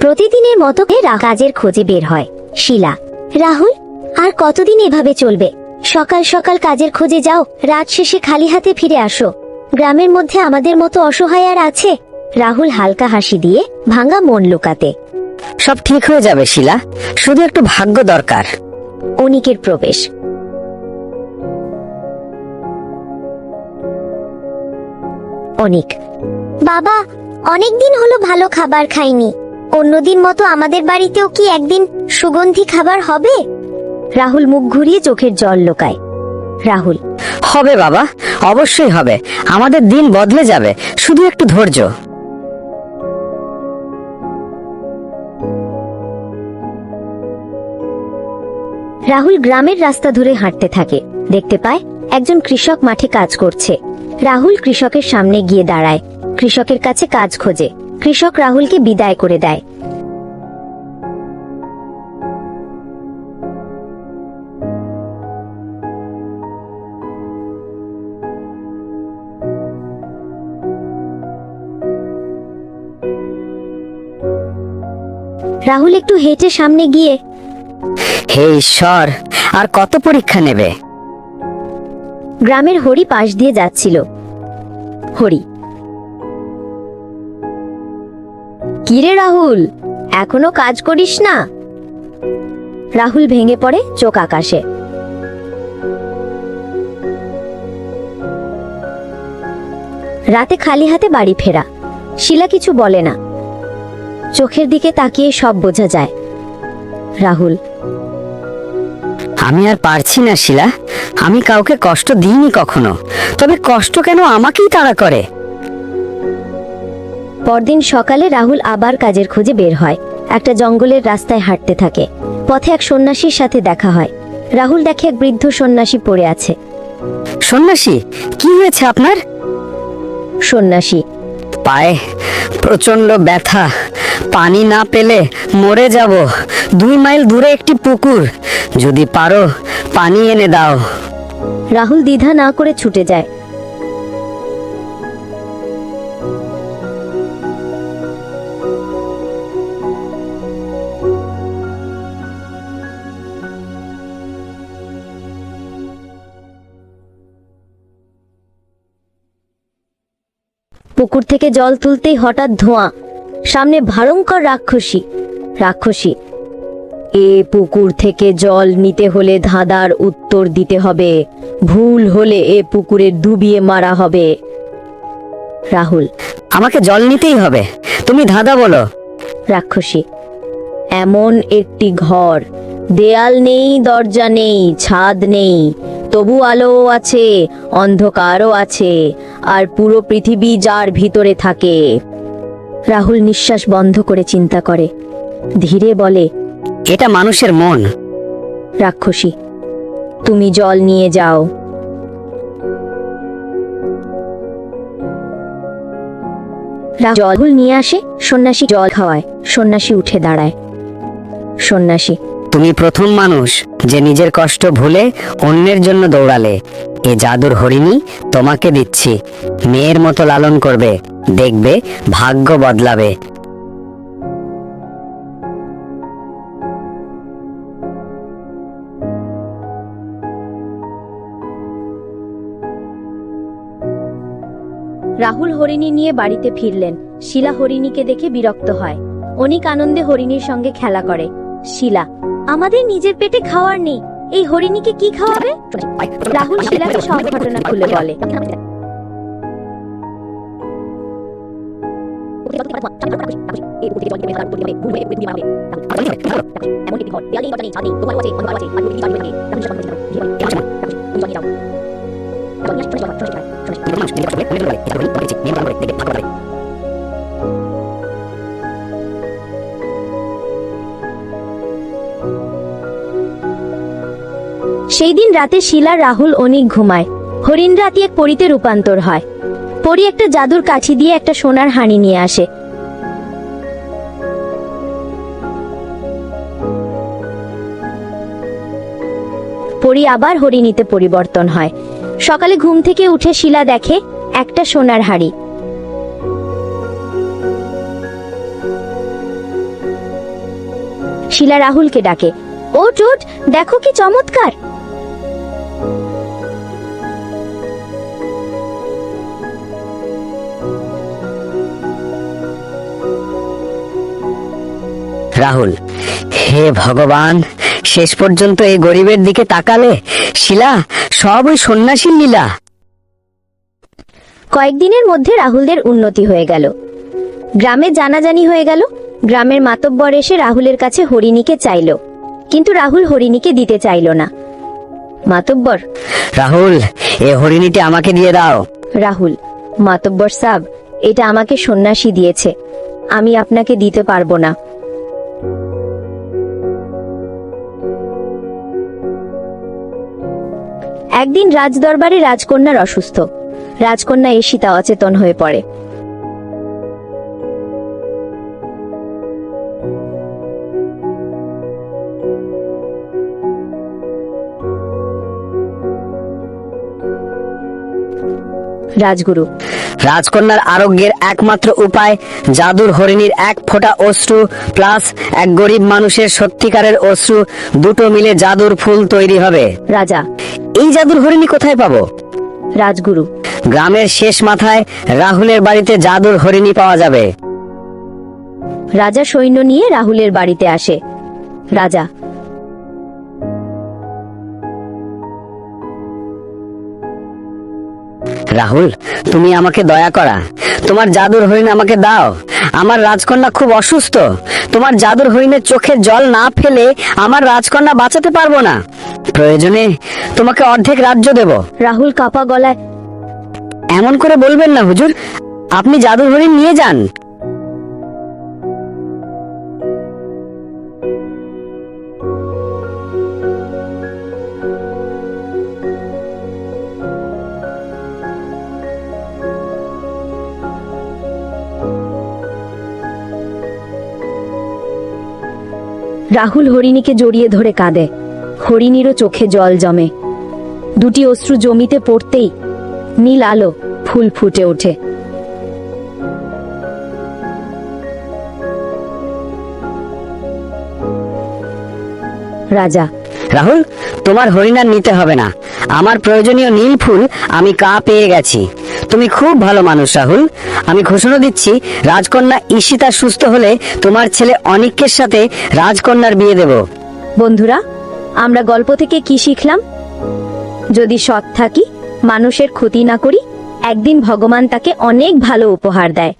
প্রতিদিনের মতো কাজের খোঁজে বের হয়। শিলা রাহুল আর কতদিন এভাবে চলবে? সকাল সকাল কাজের খোঁজে যাও রাত শেষে খালি হাতে ফিরে আসো। গ্রামের মধ্যে আমাদের মতো অসহায় আর আছে? রাহুল হালকা হাসি দিয়ে ভাঙা মন লুকাতে। সব ঠিক হয়ে যাবে শিলা। শুধু একটু ভাগ্য দরকার। অনিকের প্রবেশ। অনিক বাবা অনেকদিন হলো ভালো খাবার খাইনি। অন্যদিন মতো আমাদের বাড়িতেও কি একদিন সুগন্ধি খাবার হবে? রাহুল মুখ ঘুরিয়ে চোখের জল লোকায়। রাহুল হবে বাবা অবশ্যই হবে। আমাদের দিন বদলে যাবে শুধু একটু ধৈর্য। রাহুল গ্রামের রাস্তা ধরে হাঁটতে থাকে। দেখতে পায় একজন কৃষক মাঠে কাজ করছে। রাহুল কৃষকের সামনে গিয়ে দাঁড়ায়। কৃষকের কাছে কাজ খোঁজে। কৃষক রাহুলকে বিদায় করে দেয়। রাহুল একটু হেঁটে সামনে গিয়ে হে ঈশ্বর আর কত পরীক্ষা নেবে? গ্রামের হরি পাশ দিয়ে যাচ্ছিল। হরি কিরে রাহুল? এখনও কাজ করিস না? রাহুল ভেঙে পড়ে চোখ আকাশে। রাতে খালি হাতে বাড়ি ফেরা। শিলা কিছু বলে না। চোখের দিকে তাকিয়ে সব বোঝা যায়। রাহুল, আমি আর পারছি না শিলা। আমি কাউকে কষ্ট দিইনি কখনো। তবে কষ্ট কেন আমাকেই তাড়া করে? পরদিন সকালে রাহুল আবার কাজের খোঁজে বের হয়। একটা জঙ্গলের রাস্তায় হাঁটতে থাকে। পথে এক সন্ন্যাসীর সাথে দেখা হয়। রাহুল দেখে এক বৃদ্ধ সন্ন্যাসী পড়ে আছে। সন্ন্যাসী কি হয়েছে আপনার? সন্ন্যাসী পায়ে প্রচণ্ড ব্যথা। পানি না পেলে মরে যাব। দুই মাইল দূরে একটি পুকুর। যদি পারো পানি এনে দাও। রাহুল দ্বিধা না করে ছুটে যায়। পুকুর থেকে জল তুলতেই হঠাৎ ধোঁয়া। সামনে ভয়ঙ্কর রাক্ষসী। রাক্ষসী। এ পুকুর থেকে জল নিতে হলে ধাঁধার উত্তর দিতে হবে। ভুল হলে এ পুকুরে ডুবিয়ে মারা হবে। রাহুল। আমাকে জল নিতেই হবে। তুমি ধাঁধা বলো। রাক্ষসী। এমন একটি ঘর। দেয়াল নেই দরজা নেই ছাদ নেই। তবু আলো আছে অন্ধকারও আছে আর পুরো পৃথিবী যার ভিতরে থাকে। রাহুল নিঃশ্বাস বন্ধ করে চিন্তা করে। ধীরে বলে এটা মানুষের মন। রাক্ষসী তুমি জল নিয়ে যাও। জল নিয়ে আসে সন্ন্যাসী জল খাওয়ায় সন্ন্যাসী উঠে দাঁড়ায়। সন্ন্যাসী তুমি প্রথম মানুষ যে নিজের কষ্ট ভুলে অন্যের জন্য দৌড়ালে। এ জাদুর হরিণী তোমাকে দিচ্ছি। মেয়ের মতো লালন করবে, দেখবে ভাগ্য বদলাবে। রাহুল হরিণী নিয়ে বাড়িতে ফিরলেন। শিলা হরিণীকে দেখে বিরক্ত হয়। অনেক আনন্দে হরিণীর সঙ্গে খেলা করে। শিলা আমাদের নিজের পেটে খাওয়ার নেই এই হরিণীকে কি খাওয়াবে রাহুল শিলাকে সব ঘটনা খুলে বলে সেই দিন রাতে শিলা, রাহুল অনিক ঘুমায়। হরিণ রাতি এক পরিতে রূপান্তর হয়। পরি একটা জাদুর কাঠি দিয়ে একটা সোনার হাঁড়ি নিয়ে আসে। পরি আবার হরিণীতে পরিবর্তন হয়। সকালে ঘুম থেকে উঠে শিলা দেখে একটা সোনার হাড়ি। শিলা, রাহুলকে ডাকে ও চোট দেখো কি চমৎকার! রাহুল হে ভগবান শেষ পর্যন্ত এই গরিবের দিকে তাকালে? শিলা সব ওই সন্ন্যাসীর লীলা। কয়েকদিনের মধ্যে রাহুলদের উন্নতি হয়ে গেল। গ্রামে জানাজানি হয়ে গেল। গ্রামের মাতব্বর এসে রাহুলের কাছে হরিণীকে চাইল। কিন্তু রাহুল হরিণীকে দিতে চাইল না। মাতব্বর রাহুল এ হরিণীটি আমাকে দিয়ে দাও। রাহুল মাতব্বর সাব এটা আমাকে সন্ন্যাসী দিয়েছে। আমি আপনাকে দিতে পারব না। একদিন রাজদরবারে রাজকন্যার অসুস্থ। রাজকন্যা এসিতা অচেতন হয়ে পড়ে। রাজগুরু। রাজকন্যার আরোগ্যের একমাত্র উপায় জাদুর হরিণীর এক ফোঁটা অশ্রু প্লাস এক গরিব মানুষের সত্যিকারের অশ্রু দুটো মিলে জাদুর ফুল তৈরি হবে। রাজা। এই জাদুর হরিণী কোথায় পাবো? রাজগুরু। গ্রামের শেষ মাথায় রাহুলের বাড়িতে জাদুর হরিণী পাওয়া যাবে। রাজা সৈন্য নিয়ে রাহুলের বাড়িতে আসে। রাজা রাহুল তুমি আমাকে দয়া করা। তোমার জাদুর হরিণ আমাকে দাও। আমার রাজকন্যা খুব অসুস্থ। তোমার জাদুর হরিণের চোখে জল না ফেলে আমার রাজকন্যা বাঁচাতে পারব না। প্রয়োজনে তোমাকে অর্ধেক রাজ্য দেব। রাহুল কাপা গলায় এমন করে বলবেন না হুজুর। আপনি জাদুর হরিণ নিয়ে যান। রাহুল হরিণীকে জড়িয়ে ধরে কাঁদে। হরিণীরও চোখে জল জমে। দুটি অশ্রু জমিতে পড়তেই নীল আলো ফুল ফুটে ওঠে। রাজা, রাহুল, তোমার হরিণার নিতে হবে না। আমার প্রয়োজনীয় নীল ফুল আমি কা পেয়ে গেছি। তুমি খুব ভালো মানুষ, রাহুল। আমি ঘোষণা দিচ্ছি, রাজকন্যা ঈশিতা সুস্থ হলে তোমার ছেলে অনিকের সাথে রাজকন্যার বিয়ে দেব। বন্ধুরা, আমরা গল্প থেকে কি শিখলাম? যদি সৎ থাকি, মানুষের ক্ষতি না করি, একদিন ভগবান তাকে অনেক ভালো উপহার দেয়।